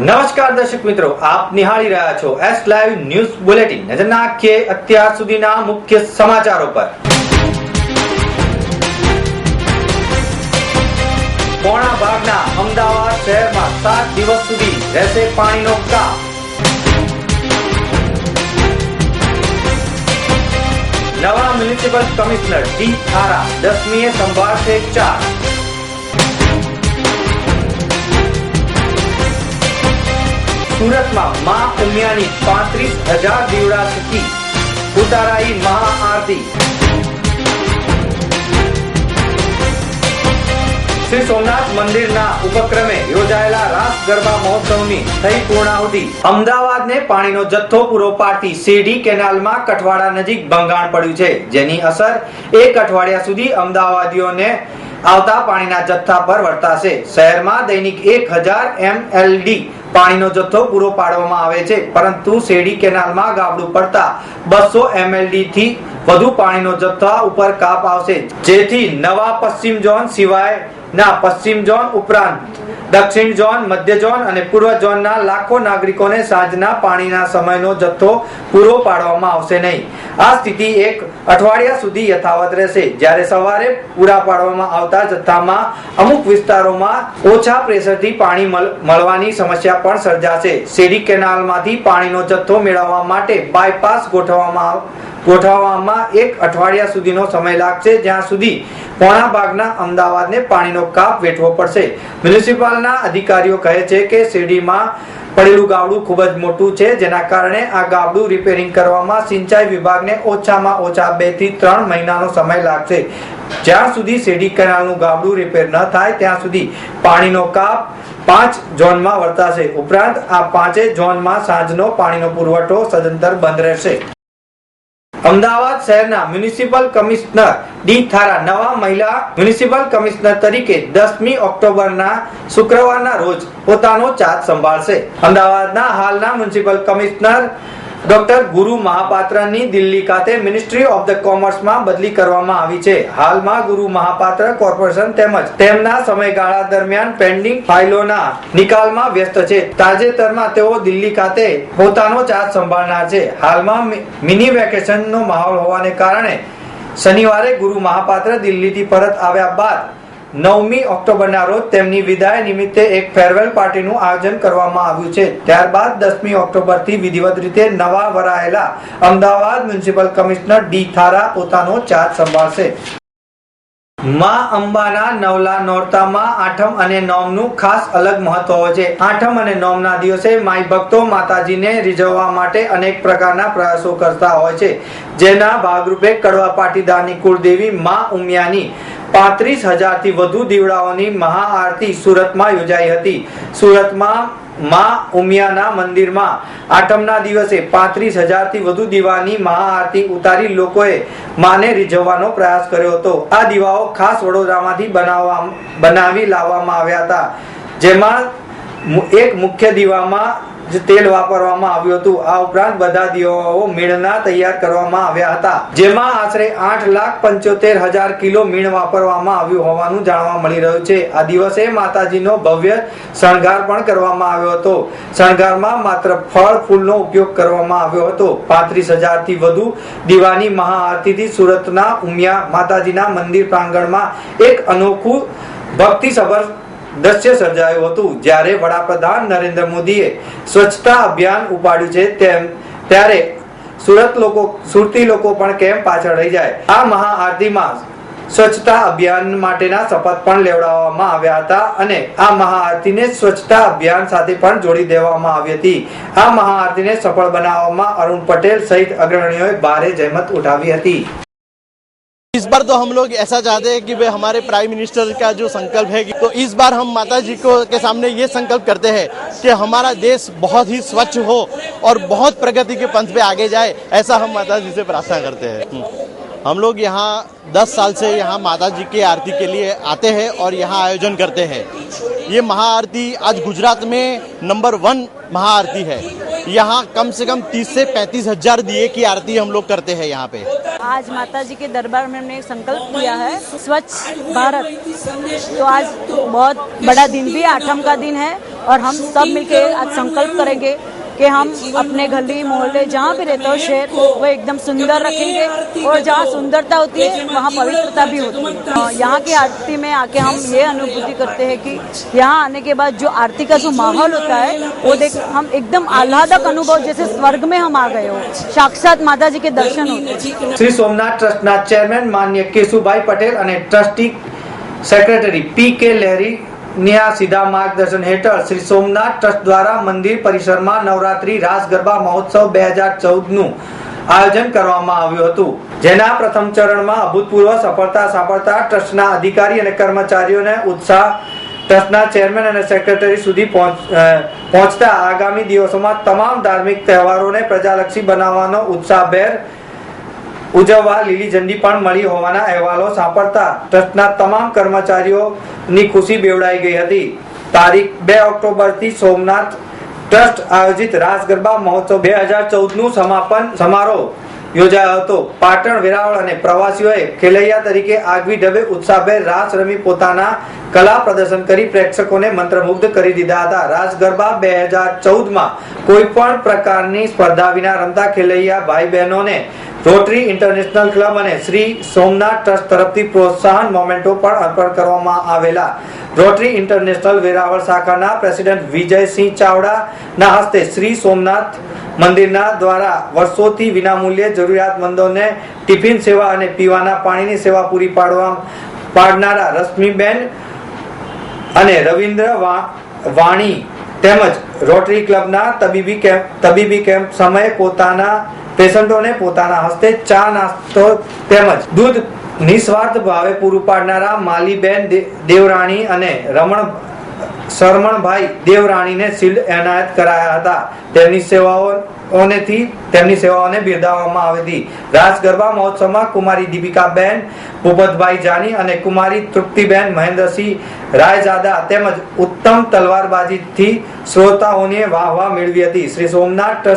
નમસ્કાર દર્શક મિત્રો, આપ નિહાળી રહ્યા છો એસ લાઈવ ન્યૂઝ બુલેટિન નજર નાખીએ અત્યાર સુધીના મુખ્ય સમાચારો પર. પોણા ભાગના અમદાવાદ શહેરમાં સાત દિવસ સુધી રહેશે પાણીનો કાપ. નવા મ્યુનિસિપલ કમિશનર ડી થારા દસમીએ સંભાળશે ચાર. સુરતમાં મા ઉમિયાની પાંત્રીસ હજાર દીવડા થકી ઉતારાઈ મહાઆરતી. શ્રી સોમનાથ મંદિરના ઉપક્રમે યોજાયેલા રાસ ગરબા મહોત્સવની થઈ પૂર્ણાહુતિ. અમદાવાદને પાણીનો જથ્થો પૂરો પાડતી શેરડી કેનાલમાં કઠવાડા નજીક ભંગાણ પડ્યું છે. જેની અસર એક અઠવાડિયા સુધી અમદાવાદીઓને આવતા પાણીના જથ્થા પર વર્તાશે. શહેરમાં દૈનિક એક હજાર એમએલડી પાણીનો જથ્થો પૂરો પાડવામાં આવે છે. પરંતુ શેરડી કેનાલમાં ગાબડું પડતા બસો એમએલડી થી વધુ પાણીનો જથ્થા ઉપર કાપ આવશે. જેથી નવા પશ્ચિમ ઝોન સિવાય ના, પશ્ચિમ ઝોન ઉપરાંત દક્ષિણ ઝોન, મધ્ય ઝોન અને પૂર્વ ઝોનના લાખો નાગરિકોને સાંજના પાણીના સમયનો જથ્થો પૂરો પાડવામાં આવશે નહીં. આ સ્થિતિ એક અઠવાડિયા સુધી યથાવત રહેશે. જ્યારે સવારે પૂરા પાડવામાં આવતા જથ્થામાં અમુક વિસ્તારોમાં ઓછા પ્રેશરથી પાણી મળ- મળવાની સમસ્યા પણ સર્જાશે. શેરી કેનાલમાંથી પાણીનો જથ્થો મેળવવા માટે બાયપાસ ગોઠવવામાં ગોઠવવામાં એક અઠવાડિયા સુધીનો સમય લાગશે. જ્યાં સુધી પોણા ભાગના અમદાવાદને પાણીનો કાપ વેઠવો પડશે. મ્યુનિસિપાલના અધિકારીઓ કહે છે કે શેરડીમાં પડેલું ગાબડું ખૂબ જ મોટું છે, જેના કારણે આ ગાબડું રિપેરિંગ કરવામાં સિંચાઈ વિભાગને ઓછામાં ઓછા બેથી ત્રણ મહિનાનો સમય લાગશે. જ્યાં સુધી શેરડી કેનાલનું ગાબડું રિપેર ન થાય, ત્યાં સુધી પાણીનો કાપ પાંચ ઝોનમાં વર્તાશે. ઉપરાંત આ પાંચે ઝોનમાં સાંજનો પાણીનો પુરવઠો સદંતર બંધ રહેશે. અમદાવાદ શહેરના મ્યુનિસિપલ કમિશનર ડી થારા નવા મહિલા મ્યુનિસિપલ કમિશનર તરીકે દસમી ઓક્ટોબરના શુક્રવારના રોજ પોતાનો ચાર્જ સંભાળશે. અમદાવાદના હાલના મ્યુનિસિપલ કમિશનર ડોક્ટર ગુરુ મહાપાત્રની દિલ્હી ખાતે મિનિસ્ટ્રી ઓફ ધ કોમર્સમાં બદલી કરવામાં આવી છે. હાલમાં ગુરુ મહાપાત્ર કોર્પોરેશન તેમજ તેમના સમયગાળા દરમિયાન પેન્ડિંગ ફાઇલોના નિકાલમાં વ્યસ્ત છે. તાજેતરમાં તેઓ દિલ્હી ખાતે પોતાનો ચાર્જ સંભાળનાર છે. હાલમાં મિની વેકેશનનો માહોલ હોવાને કારણે શનિવારે ગુરુ મહાપાત્ર દિલ્હીથી પરત આવ્યા બાદ નવમી ઓક્ટોબરના રોજ તેમની વિદાય નિમિત્તે એક ફેરવેલ પાર્ટીનું આયોજન કરવામાં આવ્યું છે. ત્યારબાદ દસમી ઓક્ટોબરથી વિધિવત રીતે નવા વરાયેલા Ahmedabad municipal commissioner D Thara પોતાનો ચાર્જ સંભાળશે. માં અંબાના નવલા નોરતામાં આઠમ અને નોમનું ખાસ અલગ મહત્વ હોય છે. આઠમ અને નોમના દિવસે માઈ ભક્તો માતાજીને રીઝવવા માટે અનેક પ્રકારના પ્રયાસો કરતા હોય છે. જેના ભાગરૂપે કડવા પાટીદારની કુળદેવી માં ઉમિયાની પાંત્રીસ હજારથી વધુ દીવડાઓની મહાઆરતી સુરતમાં યોજાઈ હતી. સુરતમાં માં ઉમિયાના મંદિરમાં આઠમના દિવસે પાંત્રીસ હજારથી વધુ દીવાની મહાઆરતી ઉતારી લોકોએ માને રીઝવવાનો પ્રયાસ કર્યો હતો. આ દીવાઓ ખાસ વડોદરામાંથી બનાવવા બનાવી લાવવામાં આવ્યા હતા. જેમાં એક મુખ્ય દીવામાં જ તેલ વાપરવામાં આવ્યું હતું. આ ઉપરાંત બધા દીવાઓ મીણના તૈયાર કરવામાં આવ્યા હતા. જેમાં આશરે આઠ લાખ પંચોતેર હજાર કિલો મીણ વાપરવામાં આવ્યું હોવાનું જાણવા મળી રહ્યું છે. આ દિવસે માતાજીનો ભવ્ય શણગાર પણ કરવામાં આવ્યો હતો. શણગારમાં માત્ર ફળ, ફૂલનો ઉપયોગ કરવામાં આવ્યો હતો. પાંત્રીસ હજારથી વધુ દીવાની મહાઆરતીથી સુરતના ઉમિયા માતાજીના મંદિર પ્રાંગણમાં એક અનોખું ભક્તિસભર દ્રશ્ય સર્જાયું હતું. જ્યારે વડાપ્રધાન નરેન્દ્ર મોદીએ સ્વચ્છતા અભિયાન ઉપાડ્યું છે તેમ, ત્યારે સુરત લોકો, સુરતી લોકો પણ કેમ પાછળ રહી જાય? આ મહાઆરતીમાં સ્વચ્છતા અભિયાન માટેના શપથ પણ લેવડાવવામાં આવ્યા હતા અને આ મહાઆરતીને સ્વચ્છતા અભિયાન સાથે પણ જોડી દેવામાં આવી હતી. આ મહાઆરતીને સફળ બનાવવામાં અરુણ પટેલ સહિત અગ્રણીઓએ ભારે જહેમત ઉઠાવી હતી. इस बार तो हम लोग ऐसा चाहते हैं कि भाई हमारे प्राइम मिनिस्टर का जो संकल्प है तो इस बार हम माता जी को के सामने ये संकल्प करते हैं कि हमारा देश बहुत ही स्वच्छ हो और बहुत प्रगति के पंथ पे आगे जाए, ऐसा हम माता जी से प्रार्थना करते हैं। हम्म। हम लोग यहाँ दस साल से यहाँ माता जी की आरती के लिए आते हैं और यहाँ आयोजन करते हैं। ये महाआरती आज गुजरात में नंबर वन महाआरती है। यहाँ कम से कम 30 से पैंतीस हज़ार दिए की आरती हम लोग करते हैं यहाँ पे। आज माता जी के दरबार में हमने एक संकल्प किया है, स्वच्छ भारत। तो आज बहुत बड़ा दिन भी, आठम का दिन है और हम सब मिलके आज संकल्प करेंगे। कि हम अपने गली मोहल्ले जहाँ भी रहते हो शहर वो एकदम सुंदर रखेंगे और जहाँ सुंदरता होती है वहाँ पवित्रता भी होती है अ, यहाँ की आरती में आके हम ये अनुभूति करते हैं कि यहाँ आने के बाद जो आरती का जो माहौल होता है वो देख हम एकदम आह्लादक अनुभव जैसे स्वर्ग में हम आ गए हो साक्षात माता जी के दर्शन होते हैं શ્રી સોમનાથ ટ્રસ્ટના ચેરમેન માન્ય કેશુભાઈ પટેલ અને ટ્રસ્ટી સેક્રેટરી પી કે લહેરીના સીધા માર્ગદર્શન હેઠળ શ્રી સોમનાથ ટ્રસ્ટ દ્વારા મંદિર પરિસરમાં નવરાત્રી રાસ ગરબા મહોત્સવ બે હજાર ચૌદનું આયોજન કરવામાં આવ્યું હતું. જેના પ્રથમ ચરણમાં અભૂતપૂર્વ સફળતા સાંપડતા ટ્રસ્ટના અધિકારી અને કર્મચારીઓને ઉત્સાહ ટ્રસ્ટના ચેરમેન અને સેક્રેટરી સુધી પહોંચ પહોંચતા આગામી દિવસોમાં તમામ ધાર્મિક તહેવારોને પ્રજાલક્ષી બનાવવાનો ઉત્સાહભેર ઉજવવા લીલી ઝંડી પણ મળી હોવાના અહેવાલો સાંપડતા ટ્રસ્ટના તમામ કર્મચારીઓની ખુશી બેવડાઈ ગઈ હતી. તારીખ બે ઓક્ટોબરથી સોમનાથ ટ્રસ્ટ આયોજિત રાસ ગરબા મહોત્સવ બે હજાર ચૌદનું સમાપન સમારોહ યોજાયો હતો. પાટણ, વેરાવળ અને પ્રવાસીઓએ ખેલૈયા તરીકે આગવી ઢબે ઉત્સાહભેર રાસ રમી પોતાના કલા પ્રદર્શન કરી પ્રેક્ષકોને મંત્રમુગ્ધ કરી દીધા હતા. રાસ ગરબા બે હજાર ચૌદમાં કોઈ પણ પ્રકારની સ્પર્ધા વિના રમતા ખેલૈયા ભાઈ બહેનોને રોટરી ઇન્ટરનેશનલ ક્લબ અને શ્રી સોમનાથ ટ્રસ્ટ તરફથી પ્રોત્સાહન મોમેન્ટો પણ અર્પણ કરવામાં આવેલા. રોટરી ઇન્ટરનેશનલ વેરાવળ શાખાના પ્રેસિડેન્ટ વિજયસિંહ ચાવડાના હસ્તે શ્રી સોમનાથ મંદિરના દ્વારા વર્ષોથી વિનામૂલ્યે જરૂરિયાતમંદોને ટિફિન સેવા અને પીવાના પાણીની સેવા પૂરી પાડવા પાડનારા રશ્મિબેન અને રવિન્દ્ર વાણી તેમજ રોટરી ક્લબના તબીબી કેમ્પ તબીબી કેમ્પ સમયે પોતાના પેશન્ટોને પોતાના હસ્તે ચા નાસ્તો તેમજ દૂધ નિસ્વાર્થ ભાવે પૂરું પાડનારા માલીબેન દેવરાણી અને રમણ શરમણભાઈ દેવરાણીને શિલ્ડ એનાયત કરાયા હતા. તેમની સેવાઓનેથી તેમની સેવાઓને બિરદાવવામાં આવી હતી રાસ ગરબા મહોત્સવમાં કુમારી દીપિકાબેન, ભૂપતભાઈ જાની અને કુમારી તૃપ્તિબેન મહેન્દ્રસિંહ રાયજાદા તેમજ ઉત્તમ તલવારબાજીથી શ્રોતાઓને વાહ વાહ મેળવી હતી. શ્રી સોમનાથ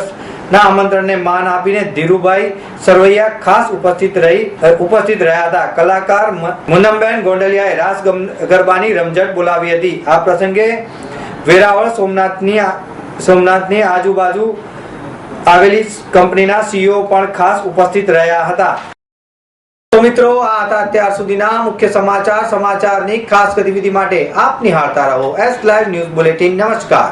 ટ્રસ્ટના આમંત્રણને માન આપીને ધીરુભાઈ સરવૈયા ખાસ ઉપસ્થિત રહી ઉપસ્થિત રહ્યા હતા. કલાકાર મુનમબેન ગોંડલિયાએ રાસ ગરબાની રમઝટ બોલાવી હતી. આ પ્રસંગે વેરાવળ સોમનાથની સોમનાથની આજુબાજુ આવેલી કંપનીના સીઈઓ પણ ખાસ ઉપસ્થિત રહ્યા હતા. તો મિત્રો, આ હતા અત્યાર સુધીના મુખ્ય સમાચાર. સમાચારની ખાસ ગતિવિધિ માટે આપ નિહાળતા રહો. એસ લાઈવ ન્યૂઝ બુલેટિન નમસ્કાર.